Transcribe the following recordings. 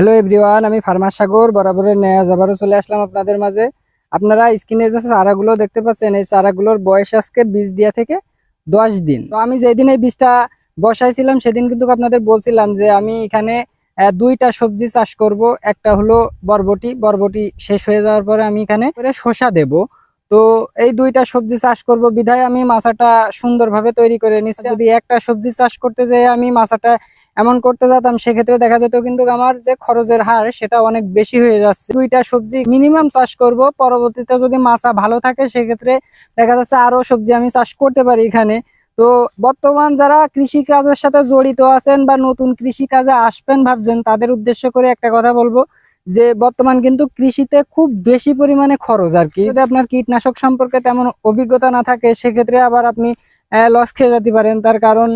Hello everyone আমি farmer Sagar, বরাবরের নেয়া আবারও চলে আসলাম আপনাদের মাঝে। আপনারা স্ক্রিনে যে চারাগুলো দেখতে পাচ্ছেন, এই চারাগুলোর বয়স আজকে বীজ দিয়া থেকে দশ দিন। তো আমি যেদিন এই বীজটা বসাইছিলাম, সেদিন কিন্তু আপনাদের বলছিলাম যে আমি এখানে দুইটা সবজি চাষ করব। একটা হলো বরবটি বরবটি শেষ হয়ে যাওয়ার পরে আমি এখানে শসা দেব। তো এই দুইটা সবজি চাষ করব বিধায় আমি মাছাটা সুন্দরভাবে তৈরি করে নিচ্ছি। যদি একটা সবজি চাষ করতে যাই, আমি মাছাটা এমন করতে যেতাম, সেক্ষেত্রে দেখা যেত কিন্তু আমার যে খরচের হার সেটা অনেক বেশি হয়ে যাচ্ছে। দুইটা সবজি মিনিমাম চাষ করব, পরবর্তীতে যদি মাছা ভালো থাকে, সেক্ষেত্রে দেখা যাচ্ছে আরও সবজি আমি চাষ করতে পারি এখানে। তো বর্তমান যারা কৃষি কাজের সাথে জড়িত আছেন বা নতুন কৃষি কাজে আসবেন ভাবছেন, তাদের উদ্দেশ্য করে একটা কথা বলব যে, বর্তমান কিন্তু কৃষিতে খুব বেশি পরিমাণে খরচ আর কি। যদি আপনার কীটনাশক সম্পর্কে তেমন অভিজ্ঞতা না থাকে, সেক্ষেত্রে আবার আপনি লস খেয়ে যেতে পারেন। তার কারণ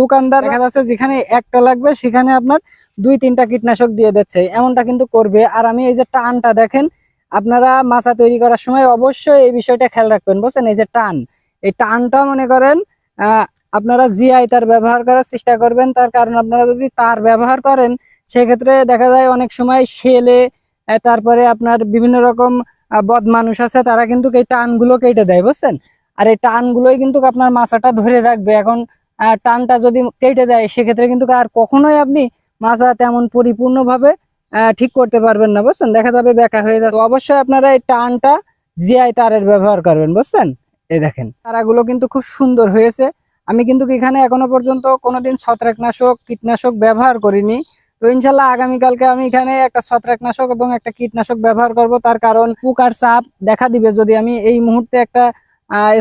দোকানদার দেখা যাচ্ছে যেখানে একটা লাগবে, সেখানে আপনার দুই তিনটা কীটনাশক দিয়ে দিচ্ছে। এমনটা কিন্তু করবে। আর আমি এই যে টানটা দেখেন, আপনারা মাছা তৈরি করার সময় অবশ্যই এই বিষয়টা খেয়াল রাখবেন, বুঝছেন? এই যে টান, এই টানটা মনে করেন আপনারা জিআই তার ব্যবহার করার চেষ্টা করবেন। তার কারণ আপনারা যদি তার ব্যবহার করেন, সেক্ষেত্রে দেখা যায় অনেক সময় শেলে তারপরে আপনার বিভিন্ন রকম বদ মানুষ আছে, তারা কিন্তু এই টানগুলো কেটে দেয়, বুঝছেন? আর এই টানগুলোই কিন্তু আপনার মাছাটা ধরে রাখবে। এখন টানটা যদি কেটে দেয়, সেক্ষেত্রে কিন্তু আর কখনোই আপনি মাছা তেমন পরিপূর্ণভাবে ঠিক করতে পারবেন না, বুঝছেন? দেখা যাবে বেকা হয়ে যাবে অবশ্যই আপনারা এই টানটা জিআই তারের ব্যবহার করবেন, বুঝছেন? এই দেখেন, তারাগুলো কিন্তু খুব সুন্দর হয়েছে। আমি কিন্তু এখানে এখনও পর্যন্ত কোনোদিন ছত্রাকনাশক, কীটনাশক ব্যবহার করিনি। তো ইনশাল্লাহ আগামীকালকে আমি এখানে একটা ছত্রাকনাশক এবং একটা কীটনাশক ব্যবহার করব। তার কারণ পোকার চাপ দেখা দিবে যদি আমি এই মুহূর্তে একটা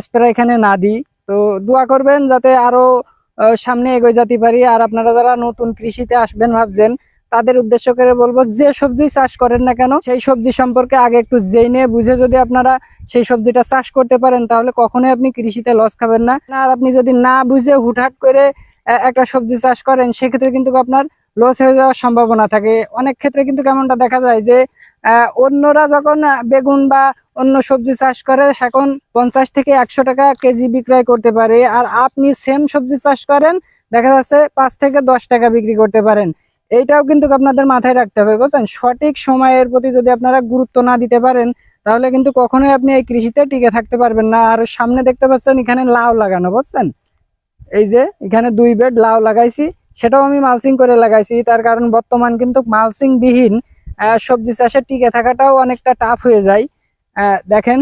স্প্রে এখানে না দিই। তো দোয়া করবেন যাতে আরও সামনে এগিয়ে যেতে পারি। আর আপনারা যারা নতুন কৃষিতে আসবেন ভাবছেন, তাদের উদ্দেশ্য করে বলব, যে সবজি চাষ করেন না কেন, সেই সবজি সম্পর্কে আগে একটু জেনে বুঝে যদি আপনারা সেই সবজিটা চাষ করতে পারেন, তাহলে কখনোই আপনি কৃষিতে লস খাবেন না। আর আপনি যদি না বুঝে হুটহাট করে একটা সবজি চাষ করেন, সেক্ষেত্রে কিন্তু আপনার লস হয়ে যাওয়ার সম্ভাবনা থাকে। অনেক ক্ষেত্রে কিন্তু কেমনটা দেখা যায় যে অন্যরা যখন বেগুন বা অন্য সবজি চাষ করে এখন পঞ্চাশ থেকে একশো টাকা কেজি বিক্রয় করতে পারে। আর আপনি সেম সবজি চাষ করেন, দেখা যাচ্ছে পাঁচ থেকে দশ টাকা বিক্রি করতে পারেন। এইটাও কিন্তু আপনাদের মাথায় রাখতে হবে, বুঝছেন? সঠিক সময়ের প্রতি যদি আপনারা গুরুত্ব না দিতে পারেন, তাহলে কিন্তু কখনোই আপনি এই কৃষিতে টিকে থাকতে পারবেন না। আর সামনে দেখতে পাচ্ছেন, এখানে লাউ লাগানো, বুঝছেন? এই যে, এখানে দুই বেড লাউ লাগাইছি, সেটাও আমি মালসিং করে লাগাইছি। তার কারণ বর্তমান কিন্তু মালসিং বিহীন। সবজি চাষে টিকে থাকাটাও অনেকটা টাফ হয়ে যায়। দেখেন